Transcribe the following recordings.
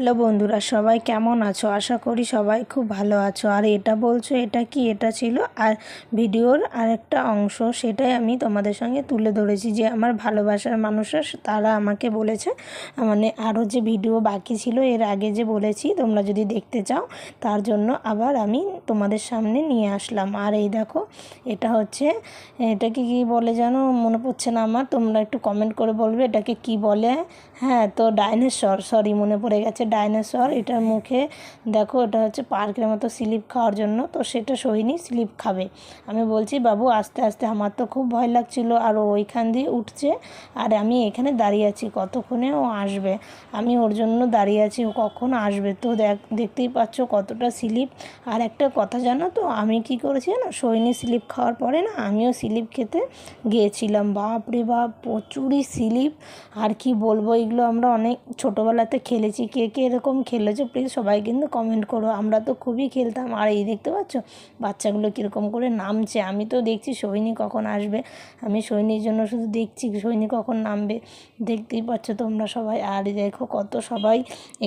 Hello বন্ধুরা, সবাই কেমন আছো? আশা করি সবাই খুব ভালো আছো। আর এটা বলছো, এটা কি? এটা ছিল আর ভিডিওর আরেকটা অংশ, সেটাই আমি তোমাদের সঙ্গে তুলে ধরেছি যে আমার ভালোবাসার মানুষরা, তারা আমাকে বলেছে মানে আরও যে ভিডিও বাকি ছিল, এর আগে যে বলেছি, তোমরা যদি দেখতে চাও, তার জন্য আবার আমি তোমাদের সামনে নিয়ে আসলাম। আর এই দেখো, এটা হচ্ছে, এটাকে কি বলে যেন মনে পড়ছে না আমার, তোমরা একটু কমেন্ট করে বলবে, এটাকে কি বলে? হ্যাঁ তো ডাইনোসর সরি মনে পড়ে গেছে ডাইনোসর, এটার মুখে দেখো এটা হচ্ছে পার্কের মতো স্লিপ খাওয়ার জন্য, তো সেটা সহিনি স্লিপ খাবে। আমি বলছি, বাবু, আস্তে আস্তে, আমার তো খুব ভয় লাগছিল আর ওইখান দিয়ে উঠছে আর আমি এখানে দাঁড়িয়ে আছি, কতক্ষণে ও আসবে? আমি ওর জন্য দাঁড়িয়ে আছি, ও কখন আসবে? তো দেখ, দেখতেই পাচ্ছ কতটা স্লিপ। আর একটা কথা জানো তো, আমি কি করেছি না সৈনি স্লিপ খাওয়ার পরে না আমিও স্লিপ খেতে গিয়েছিলাম। বাপ রে বাপ, প্রচুরই স্লিপ। আর কি বলব, এগুলো আমরা অনেক ছোটোবেলাতে খেলেছি, কে কে এরকম খেলেছো প্লিজ সবাই কিন্তু কমেন্ট করো। আমরা তো খুবই খেলতাম। আর এই দেখতে পাচ্ছ, বাচ্চাগুলো কীরকম করে নামছে। আমি তো দেখছি সৈনিক কখন আসবে। আমি সৈনির জন্য শুধু দেখছি সৈনিক কখন নামবে। দেখতেই পাচ্ছ তোমরা সবাই। আর দেখো কত সবাই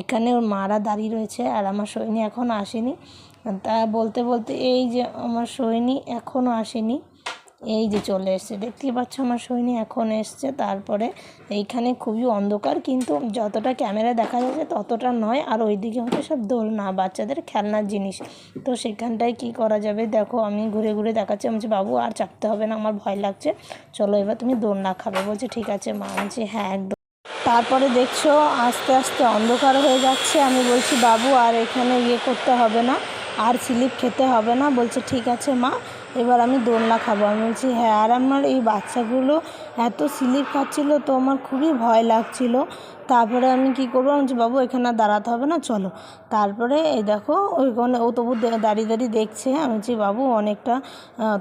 এখানে ওর মারা দাঁড়িয়ে রয়েছে। আর আমার সৈনি এখন আসেনি। তা বলতে বলতে এই যে আমার সৈনি এখনও আসেনি। এই যে চলে এসছে। দেখতেই পাচ্ছ আমার সৈনী এখন এসছে। তারপরে এইখানে খুবই অন্ধকার কিন্তু যতটা ক্যামেরা দেখা যাচ্ছে ততটা নয়। আর ওইদিকে হচ্ছে সব দোলনা বাচ্চাদের খেলনার জিনিস। তো সেখানটায় কি করা যাবে? দেখো আমি ঘুরে ঘুরে দেখাচ্ছি। আমি বাবু আর চাপতে হবে না আমার ভয় লাগছে। চলো এবার তুমি দোলনা খাবে। বলছে ঠিক আছে মা। বলছি, হ্যাঁ একদম। তারপরে দেখছ আস্তে আস্তে অন্ধকার হয়ে যাচ্ছে। আমি বলছি বাবু আর এখানে ইয়ে করতে হবে না। আর স্লিপ খেতে হবে না। বলছে ঠিক আছে মা। এবার আমি দোলনা খাব। আমি বলছি হ্যাঁ আর আমার এই বাচ্চাগুলো এত স্লিপ খাচ্ছিলো তো আমার খুবই ভয় লাগছিল। তারপরে আমি কি করব? আমি বলছি, বাবু, এখানে দাঁড়াতে হবে না, চলো। তারপরে এই দেখো, ওইখানে ও তবু দাঁড়িয়ে দাঁড়িয়ে দেখছে। আমি বলছি, বাবু, অনেকটা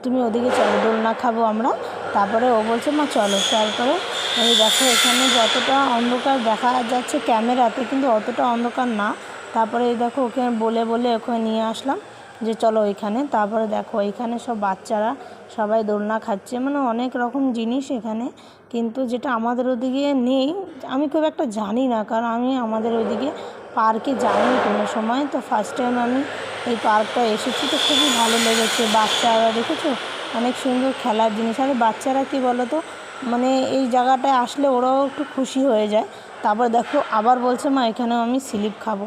তুমি ওদিকে চলো, দোলনা খাব আমরা। তারপরে ও বলছে, মা, চলো। তারপরে এই দেখো, এখানে যতটা অন্ধকার দেখা যাচ্ছে ক্যামেরাতে, কিন্তু অতটা অন্ধকার না। তারপরে এই দেখো ওকে বলে বলে ওখানে নিয়ে আসলাম যে চলো ওইখানে। তারপরে দেখো এইখানে সব বাচ্চারা সবাই দোলনা খাচ্ছে মানে অনেক রকম জিনিস এখানে। কিন্তু যেটা আমাদের ওদিকে নেই, আমি খুব একটা জানি না, কারণ আমি আমাদের ওইদিকে পার্কে যাইনি কোনো সময়। তো ফার্স্ট টাইম আমি এই পার্কটা এসেছি, তো খুবই ভালো লেগেছে। বাচ্চারা দেখেছ? অনেক সুন্দর খেলার জিনিস। আর বাচ্চারা কী বলো তো মানে এই জায়গাটায় আসলে ওরাও একটু খুশি হয়ে যায়। তারপর দেখো আবার বলছে, মা, এখানেও আমি স্লিপ খাব।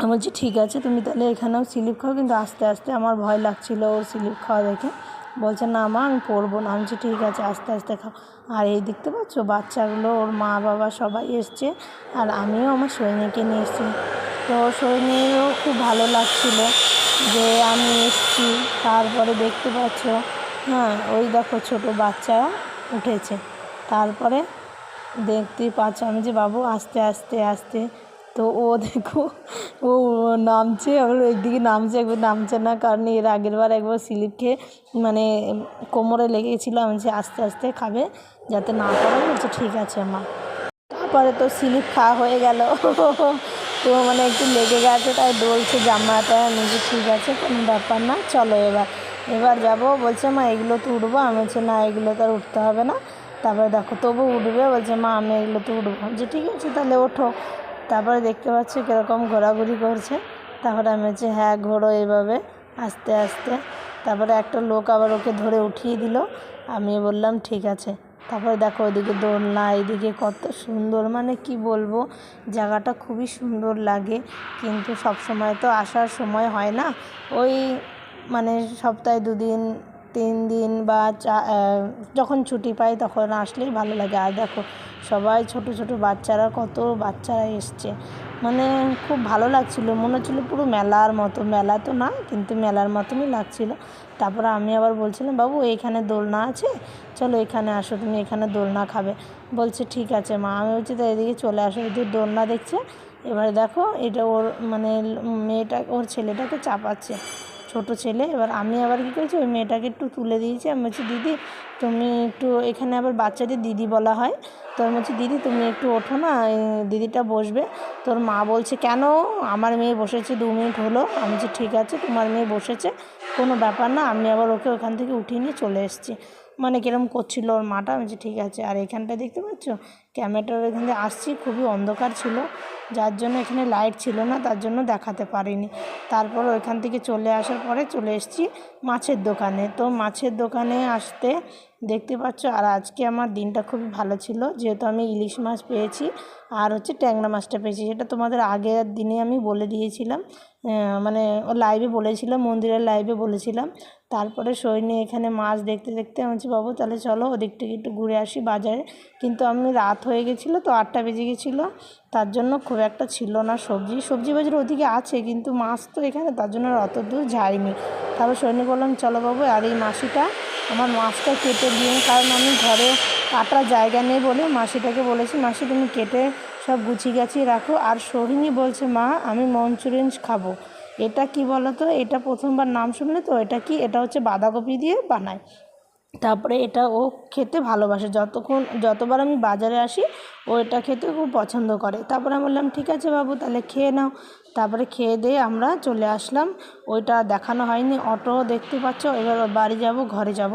আমি বলছি, ঠিক আছে, তুমি তাহলে এখানেও স্লিপ খাও। কিন্তু আস্তে আস্তে আমার ভয় লাগছিল ওর স্লিপ খাওয়া দেখে। বলছে, না মা, আমি পড়ব না। আমি বলছি, ঠিক আছে, আস্তে আস্তে খাও। আর এই দেখতে পাচ্ছ, বাচ্চাগুলো, ওর মা, বাবা সবাই এসছে। আর আমিও আমার সৈনিকে নিয়ে এসেছি। তো সৈনিকও খুব ভালো লাগছিল যে আমি এসছি। তারপরে দেখতে পাচ্ছ হ্যাঁ ওই দেখো ছোটো বাচ্চারা উঠেছে। তারপরে দেখতেই পাচ্ছ আমি যে, বাবু, আস্তে আস্তে আস্তে। তো ও দেখো, ও নামছে আবার ওইদিকে নামছে, একবার নামছে না, কারণ এর আগের বার একবার স্লিপ খেয়ে মানে কোমরে লেগে গেছিল আমি যে আস্তে আস্তে খাবে, যাতে না পড়ে বলছে, ঠিক আছে, মা। তারপরে তো স্লিপ খাওয়া হয়ে গেল। তো মানে একটু লেগে গেছে, তাই ডলছে জামাটা আমি বলছি, ঠিক আছে, কোনো ব্যাপার না, চলো এবার। এবার যাব বলছে, মা, এগুলো তো উঠবো। আমি বলছি, না, এগুলো তো আর উঠতে হবে না। তারপরে দেখো, তবু উঠবে, বলছে, মা, আমি এগুলো তো উঠবো। যে ঠিক আছে, তাহলে ওঠো। তারপরে দেখতে পাচ্ছি কীরকম ঘোরাঘুরি করছে। তারপরে আমি বলছি হ্যাঁ ঘোরো এইভাবে। আস্তে আস্তে। তারপরে একটা লোক আবার ওকে ধরে উঠিয়ে দিল। আমি বললাম, ঠিক আছে। তারপরে দেখো, ওইদিকে দোলনা, এইদিকে কত সুন্দর। মানে কি বলব, জায়গাটা খুবই সুন্দর লাগে। কিন্তু সব সময় তো আসার সময় হয় না। ওই মানে সপ্তাহে দুদিন তিন দিন বা যখন ছুটি পাই তখন আসলেই ভালো লাগে। আর দেখো, সবাই ছোট ছোট বাচ্চারা, কত বাচ্চারা এসছে। মানে খুব ভালো লাগছিল। মনে হচ্ছিল পুরো মেলার মতো। মেলা তো না, কিন্তু মেলার মতনই লাগছিল। তারপরে আমি আবার বলছিলাম, বাবু এইখানে দোলনা আছে? চলো এখানে আসো, তুমি এখানে দোলনা খাবে। বলছে, ঠিক আছে মা। আমি বলছি, তো এদিকে চলে আসো, এদিকে দোলনা দেখছে। এবারে দেখো, এটা ওর মানে মেয়েটা, ওর ছেলেটাকে চাপাচ্ছে। ছোট ছেলে, এবার আমি আবার কী করেছি, ওই মেয়েটাকে একটু তুলে দিয়েছি। আমি বলছি, দিদি, তুমি একটু এখানে আবার বাচ্চাদের দিদি বলা হয়। তো আমি বলছি, দিদি, তুমি একটু ওঠো না দিদিটা বসবে। তোর মা বলছে, কেন? আমার মেয়ে বসেছে দু মিনিট হলো। আমি বলছি, ঠিক আছে, তোমার মেয়ে বসেছে, কোনো ব্যাপার না, আমি আবার ওকে ওখান থেকে উঠিয়ে নিয়ে চলে এসেছি। মানে কিরম করছিল ওর মাটা? আমি বলছি, ঠিক আছে, আর এখানটা দেখতে পাচ্ছ? ক্যামেরাটার এখান থেকে আসছি, খুবই অন্ধকার ছিল। যার জন্য এখানে লাইট ছিল না, তার জন্য দেখাতে পারিনি। তারপর ওইখান থেকে চলে আসার পরে চলে এসেছি মাছের দোকানে। তো মাছের দোকানে আসতে দেখতে পাচ্ছ, আর আজকে আমার দিনটা খুবই ভালো ছিল। যেহেতু আমি ইলিশ মাছ পেয়েছি, আর হচ্ছে ট্যাংরা মাছটা পেয়েছি। সেটা তোমাদের আগের দিনে আমি বলে দিয়েছিলাম মানে লাইভে বলেছিলাম, মন্দিরের লাইভে বলেছিলাম। তারপরে সৈনি এখানে মাছ দেখতে দেখতে আমি বাবু, তাহলে চলো ওদিক থেকে একটু ঘুরে আসি বাজারে। কিন্তু আমি রাত হয়ে গেছিল, তো আটটা বেজে গেছিল। তার জন্য খুব একটা ছিল না সবজি। সবজি বাজার ওদিকে আছে, কিন্তু মাছ তো এখানে তার জন্য অত দূর যাইনি তারপর সৈনি বললাম, চলো বাবু, আর এই মাসিটা আমার মাছটা কেটে দিন কারণ আমি ঘরে কাটার জায়গা নেই বলে মাসিটাকে বলেছি, মাসি, তুমি কেটে সব গুছিয়ে গাছিয়ে রাখো। আর সোহিনী বলছে, মা, আমি মঞ্চুরিয়ান খাব। এটা কি বলো তো এটা প্রথমবার নাম শুনলে তো, এটা কি? এটা হচ্ছে বাঁধাকপি দিয়ে বানায়। তারপরে এটা ও খেতে ভালোবাসে। যতক্ষণ, যতবার আমি বাজারে আসি, ও এটা খেতে খুব পছন্দ করে। তারপরে আমি বললাম, ঠিক আছে বাবু, তাহলে খেয়ে নাও। তারপরে খেয়ে দিয়ে আমরা চলে আসলাম। ওইটা দেখানো হয়নি। অটো দেখতে পাচ্ছ, এবার বাড়ি যাব, ঘরে যাব।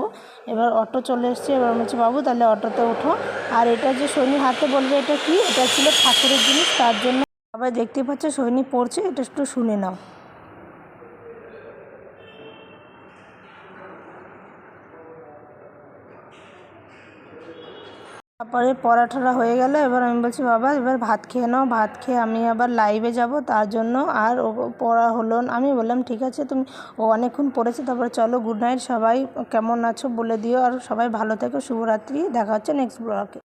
এবার অটো চলে এসছে। এবার বলছি, বাবু, তাহলে অটোতে ওঠো আর এটা যে শনি হাতে বলবে, এটা কি? এটা ছিল ঠাকুরের জিনিস, তার জন্য সবাই দেখতে পাচ্ছ, সৈনি পড়ছে, এটা একটু শুনে নাও। তারপরে পরাঠাটা হয়ে গেল, এবার আমি বলছি, বাবা, এবার ভাত খেয়ে নাও, ভাত খেয়ে আমি আবার লাইভে যাব, তার জন্য আর ও পড়া হলো আমি বললাম, ঠিক আছে, তুমি ও অনেকক্ষণ পড়েছে, তারপরে চলো গুড নাইট সবাই কেমন আছো বলে দিও, আর সবাই ভালো থেকো, শুভরাত্রি, দেখা হচ্ছে নেক্সট ব্লগে